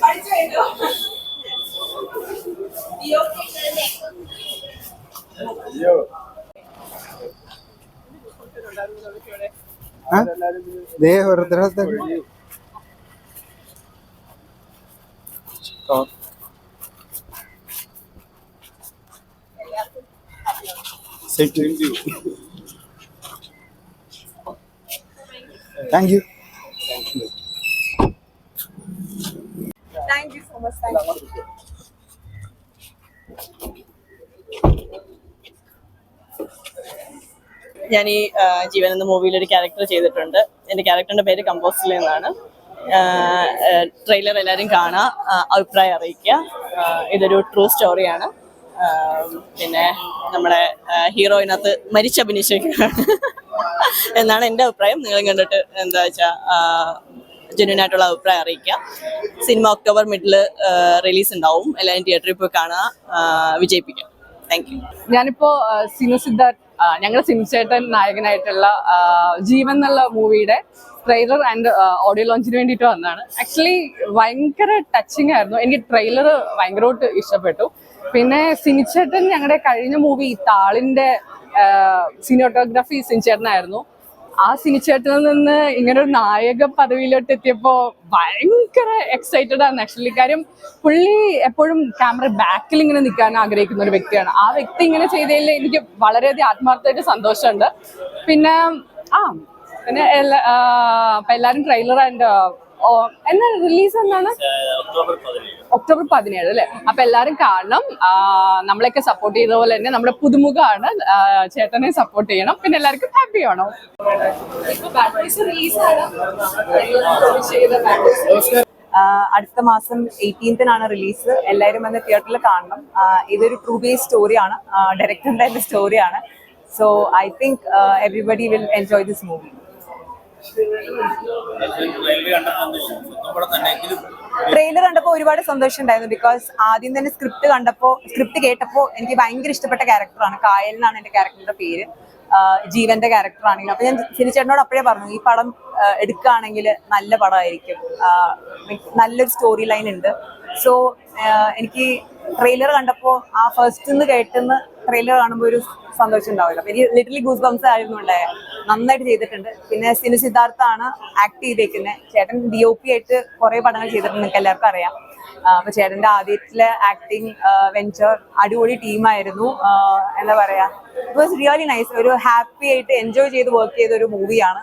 പഠിച്ചു കഴിഞ്ഞോ ദേ ഓരോരുത്തരുടെ thank you thank you so much thank you ഞാൻ ഈ ജീവൻ എന്ന മൂവിയിൽ ഒരു ക്യാരക്ടർ ചെയ്തിട്ടുണ്ട്. എന്റെ ക്യാരക്ടറിന്റെ പേര് കമ്പോസ്റ്റിൽ എന്നാണ് ട്രെയിലർ എല്ലാവരും കാണാ അഭിപ്രായം അറിയിക്കുക. ഇതൊരു ട്രൂ സ്റ്റോറിയാണ് പിന്നെ നമ്മുടെ ഹീറോയിനകത്ത് മരിച്ച മരിച്ചഭിനയിച്ചിരിക്കുകയാണ് എന്നാണ് എന്റെ അഭിപ്രായം. നിങ്ങൾ കണ്ടിട്ട് എന്താ വെച്ചാൽ ജെന്യൂൻ ആയിട്ടുള്ള അഭിപ്രായം അറിയിക്കാം. സിനിമ ഒക്ടോബർ മിഡിൽ റിലീസ് ഉണ്ടാവും എല്ലാവരും തിയേറ്ററിൽ പോയി കാണുക വിജയിപ്പിക്കുക താങ്ക് യു ഞാനിപ്പോ സിനു സിദ്ധാർത്ഥ് ഞങ്ങളുടെ സിംചേട്ടൻ നായകനായിട്ടുള്ള ജീവൻ എന്നുള്ള മൂവിയുടെ ട്രെയിലർ ആൻഡ് ഓഡിയോ ലോഞ്ചിന് വേണ്ടിയിട്ട് വന്നതാണ്. ആക്ച്വലി ഭയങ്കര ടച്ചിങ് ആയിരുന്നു. എനിക്ക് ട്രെയിലർ ഭയങ്കരമായിട്ട് ഇഷ്ടപ്പെട്ടു. പിന്നെ സിനിച്ചേട്ടൻ ഞങ്ങളുടെ കഴിഞ്ഞ മൂവി താളിന്റെ സിനിമോട്ടോഗ്രാഫി സിനിച്ചേട്ടനായിരുന്നു ആ സിനിച്ചേട്ടനിൽ നിന്ന് ഇങ്ങനെ ഒരു നായക പദവിയിലോട്ട് എത്തിയപ്പോ ഭയങ്കര എക്സൈറ്റഡ് ആണ്. ആക്ച്വലി കാര്യം പുള്ളി എപ്പോഴും ക്യാമറ ബാക്കിൽ ഇങ്ങനെ നിൽക്കാൻ ആഗ്രഹിക്കുന്ന ഒരു വ്യക്തിയാണ്. ആ വ്യക്തി ഇങ്ങനെ ചെയ്തതിൽ എനിക്ക് വളരെയധികം ആത്മാർത്ഥമായിട്ട് സന്തോഷമുണ്ട്. പിന്നെ ആ പിന്നെ എല്ലാ- ആ, എല്ലാരും ട്രെയിലർ ആൻഡ് എന്നാ റിലീസ് എന്നാണ്? ഒക്ടോബർ പതിനേഴ്. അല്ലേ? അപ്പൊ എല്ലാരും കാണണം. നമ്മളെയൊക്കെ സപ്പോർട്ട് ചെയ്ത പോലെ തന്നെ നമ്മുടെ പുതുമുഖമാണ് ചേട്ടനെ സപ്പോർട്ട് ചെയ്യണം. പിന്നെ എല്ലാവർക്കും ഹാപ്പി ആണോ. അടുത്ത മാസം എയ്റ്റീൻത്തിനാണ് റിലീസ് എല്ലാവരും വന്ന് തിയേറ്ററിൽ കാണണം. ഇതൊരു ട്രൂ ബേസ് സ്റ്റോറിയാണ് ഡയറക്ടറിന്റെ സ്റ്റോറിയാണ് so I think everybody will enjoy this movie trailer കണ്ടപ്പോൾ ഒരുപാട് സന്തോഷം ഉണ്ടായിരുന്നു. ബിക്കോസ് ആദ്യം തന്നെ സ്ക്രിപ്റ്റ് കണ്ടപ്പോൾ സ്ക്രിപ്റ്റ് കേട്ടപ്പോൾ എനിക്ക് ഭയങ്കര ഇഷ്ടപ്പെട്ട ക്യാരക്ടറാണ് കായൽ എന്നാണ് എന്റെ ക്യാരക്ടറിന്റെ പേര്. ജീവന്റെ ക്യാരക്ടർ ആണെങ്കിലും. അപ്പൊ ഞാൻ സിനിച്ചേട്ടനോട് അപ്പോഴേ പറഞ്ഞു ഈ പടം എടുക്കുകയാണെങ്കിൽ നല്ല പടമായിരിക്കും. നല്ലൊരു സ്റ്റോറി ലൈൻ ഉണ്ട്. സോ എനിക്ക് ട്രെയിലർ കണ്ടപ്പോൾ ആ ഫസ്റ്റ് നിന്ന് കേട്ടെന്ന് ട്രെയിലർ കാണുമ്പോൾ ഒരു സന്തോഷം ഉണ്ടാവില്ല അപ്പൊ എനിക്ക് ലിറ്ററലി ഗൂസ് ബംസ് ആയിരുന്നു ഉണ്ടായത് നന്നായിട്ട് ചെയ്തിട്ടുണ്ട്. പിന്നെ സിനു സിദ്ധാർത്ഥാണ് ആക്ട് ചെയ്തേക്കുന്നത് ചേട്ടൻ ഡി ഒ പി ആയിട്ട് കുറെ പടങ്ങൾ ചെയ്തിട്ടുണ്ട് നിങ്ങൾക്ക് എല്ലാവർക്കും അറിയാം. അപ്പൊ ചേട്ടന്റെ ആദ്യത്തിലെ ആക്ടിങ് വെഞ്ചർ അടിപൊളി ടീമായിരുന്നു എന്താ പറയാ ഇറ്റ് വാസ് റിയലി നൈസ് ഒരു ഹാപ്പി ആയിട്ട് എൻജോയ് ചെയ്ത് വർക്ക് ചെയ്ത ഒരു മൂവിയാണ്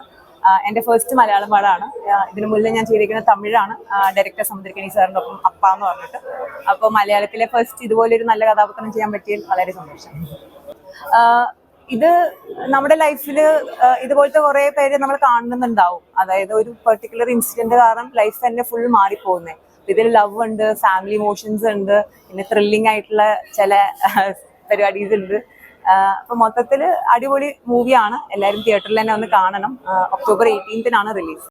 എന്റെ ഫസ്റ്റ് മലയാളം പാടാണ് ഇതിനു മുന്നേ ഞാൻ ചെയ്തിരിക്കുന്നത് തമിഴാണ്. ഡയറക്ടർ സമുദ്രക്കണി സാറിന്റെ ഒപ്പം അപ്പ എന്ന് പറഞ്ഞിട്ട്. അപ്പോൾ മലയാളത്തിലെ ഫസ്റ്റ് ഇതുപോലെ ഒരു നല്ല കഥാപാത്രം ചെയ്യാൻ പറ്റിയതിൽ വളരെ സന്തോഷം. ഇത് നമ്മുടെ ലൈഫിൽ ഇതുപോലത്തെ കുറെ പേര് നമ്മൾ കാണുന്നുണ്ടാവും. അതായത് ഒരു പെർട്ടിക്കുലർ ഇൻസിഡന്റ് കാരണം ലൈഫ് തന്നെ ഫുൾ മാറിപ്പോകുന്നത് ഇതിൽ ലവ് ഉണ്ട് ഫാമിലി ഇമോഷൻസ് ഉണ്ട് പിന്നെ ത്രില്ലിംഗ് ആയിട്ടുള്ള ചില പരിപാടീസ് ഉണ്ട്. അപ്പൊ മൊത്തത്തിൽ അടിപൊളി മൂവിയാണ് എല്ലാവരും തിയേറ്ററിൽ തന്നെ ഒന്ന് കാണണം. October എയ്റ്റീൻത്തിനാണ് release